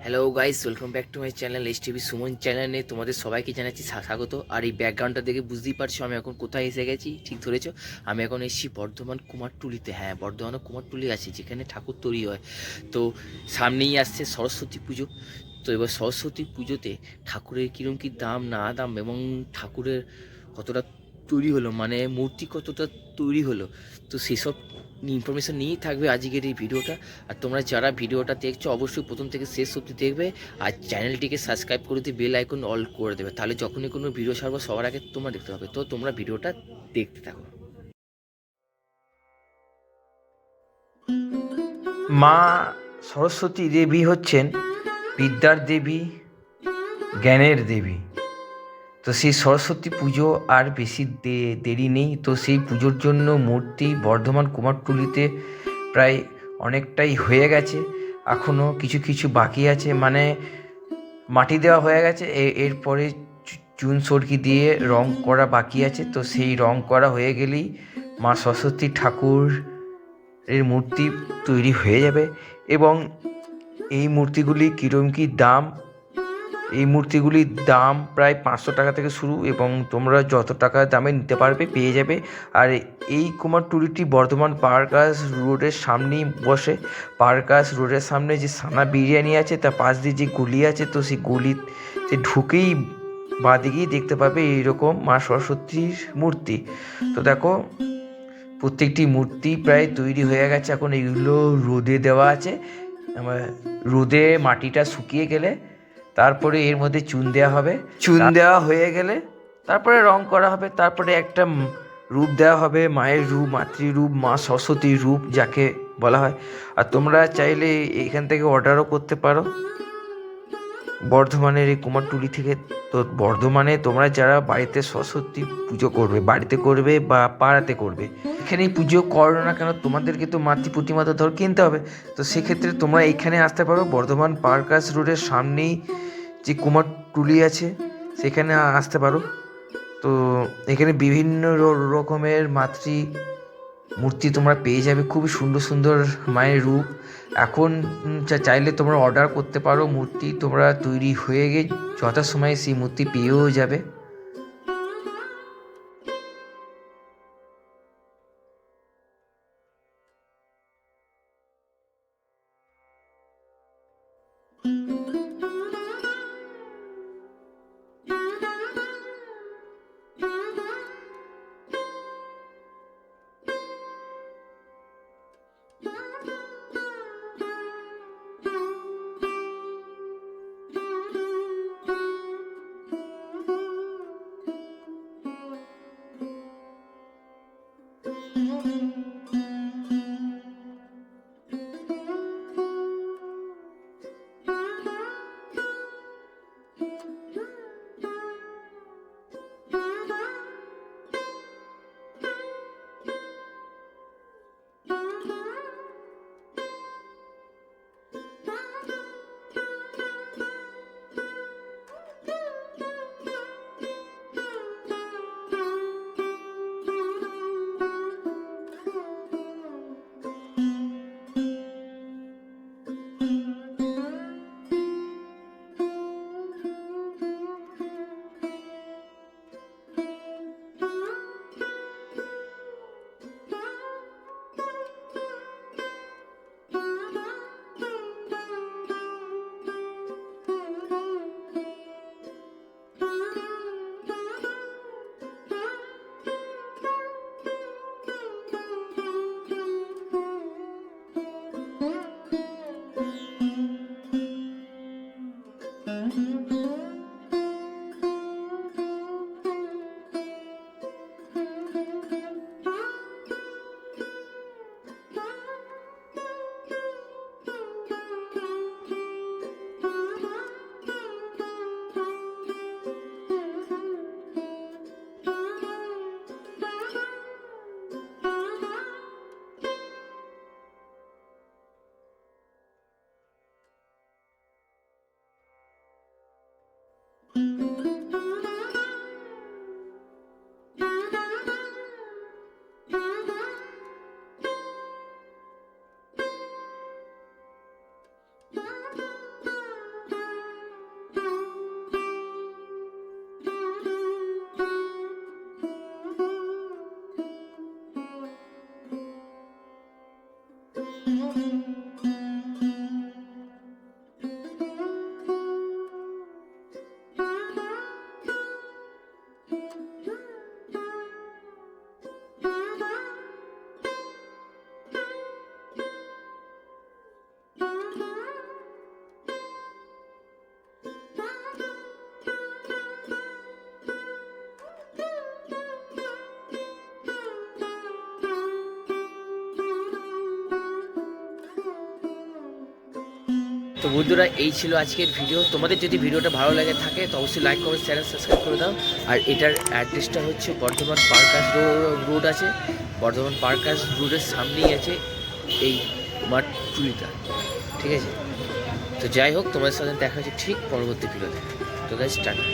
Hello guys welcome back to my channel S TV Suman চ্যানেলে তোমাদের সবাইকে জানাচ্ছি স্বা- স্বাগত। আর এই ব্যাকগ্রাউন্ডটা দেখে বুঝতেই পারছ আমি এখন কোথায় এসে গেছি, ঠিক ধরেছো? আমি এখন এসেছি বর্ধমান কুমারটুলিতে। হ্যাঁ বর্ধমানে কুমারটুলি আছে, যেখানে ঠাকুর তৈরি হয়। তো সামনেই আসছে সরস্বতী পুজো। তো এবার সরস্বতী পুজোতে ঠাকুরের কীরকম কী দাম, না দাম, এবং ঠাকুরের কতটা তৈরি হলো মানে মূর্তি কতটা তৈরি হলো, তো সেসব ইনফরমেশন নিয়েই থাকবে আজকের এই ভিডিওটা। আর তোমরা যারা ভিডিওটা দেখছ, অবশ্যই প্রথম থেকে শেষ অবধি দেখবে। আর চ্যানেলটিকে সাবস্ক্রাইব করে দিয়ে বেল আইকন অল করে দেবে। তাহলে যখনই কোনো ভিডিও ছাড়বো, সবার আগে তোমরা দেখতে পাবে। তো তোমরা ভিডিওটা দেখতে থাকো। মা সরস্বতী দেবী হচ্ছেন বিদ্যার দেবী, জ্ঞানের দেবী। তো সেই সরস্বতী পুজো আর বেশি দেরি নেই। তো সেই পুজোর জন্য মূর্তি বর্ধমান কুমারটুলিতে প্রায় অনেকটাই হয়ে গেছে। এখনও কিছু কিছু বাকি আছে। মানে মাটি দেওয়া হয়ে গেছে। এরপরে চুন সরকি দিয়ে রং করা বাকি আছে। তো সেই রং করা হয়ে গেলেই মা সরস্বতী ঠাকুর এর মূর্তি তৈরি হয়ে যাবে। এবং এই মূর্তিগুলি কীরকম কী দাম এই মূর্তিগুলির দাম প্রায় পাঁচশো টাকা থেকে শুরু এবং তোমরা যত টাকা দামে নিতে পারবে পেয়ে যাবে। আর এই কুমারটুলিটি বর্ধমান পার্কাস রোডের সামনেই বসে। পার্কাস রোডের সামনে যে সানা বিরিয়ানি আছে, তার পাশ দিয়ে যে গলি আছে, তো সেই গলিতে ঢুকেই বাঁদিকেই দেখতে পাবে এইরকম মা সরস্বতীর মূর্তি। তো দেখো, প্রত্যেকটি মূর্তি প্রায় তৈরি হয়ে গেছে। এখন এগুলো রোদে দেওয়া আছে। রোদে মাটিটা শুকিয়ে গেলে তারপরে এর মধ্যে চুন দেওয়া হবে। চুন দেওয়া হয়ে গেলে তারপরে রং করা হবে। তারপরে একটা রূপ দেওয়া হবে মায়ের রূপ মাতৃরূপ মা সরস্বতীর রূপ যাকে বলা হয়। আর তোমরা চাইলে এখান থেকে অর্ডারও করতে পারো। বর্ধমানের এই কুমারটুলি থেকে। তো বর্ধমানে তোমরা যারা বাড়িতে সরস্বতী পুজো করবে বাড়িতে করবে বা পাড়াতে করবে এখানে পুজো করো না কেন? তোমাদেরকে তো মাতৃ প্রতিমা তো ধর কিনতে হবে। তো সেক্ষেত্রে তোমরা এখানে আসতে পারো। বর্ধমান পার্কাস রোডের সামনেই যে কুমারটুলি আছে, সেখানে আসতে পারো। তো এখানে বিভিন্ন রকমের মাতৃ মূর্তি তোমরা পেয়ে যাবে। খুবই সুন্দর সুন্দর মায়ের রূপ। এখন চাইলে তোমরা অর্ডার করতে পারো মূর্তি। তোমরা তৈরি হয়ে গিয়ে যথাসময়ে সেই মূর্তি পেয়েও যাবে। তো বন্ধুরা, এই ছিল আজকের ভিডিও। তোমাদের যদি ভিডিওটা ভালো লাগে থাকে, তো অবশ্যই লাইক কমেন্ট চ্যানেল সাবস্ক্রাইব করে দাও। আর এটার অ্যাড্রেসটা হচ্ছে বর্ধমান পার্কাস রোড আছে। বর্ধমান পার্কাস রোডের সামনেই আছে এই কুমারটুলিটা ঠিক আছে? তো যাই হোক, তোমাদের সাথে দেখা হচ্ছে ঠিক পরবর্তী ভিডিওতে। তো গাছ টাটা।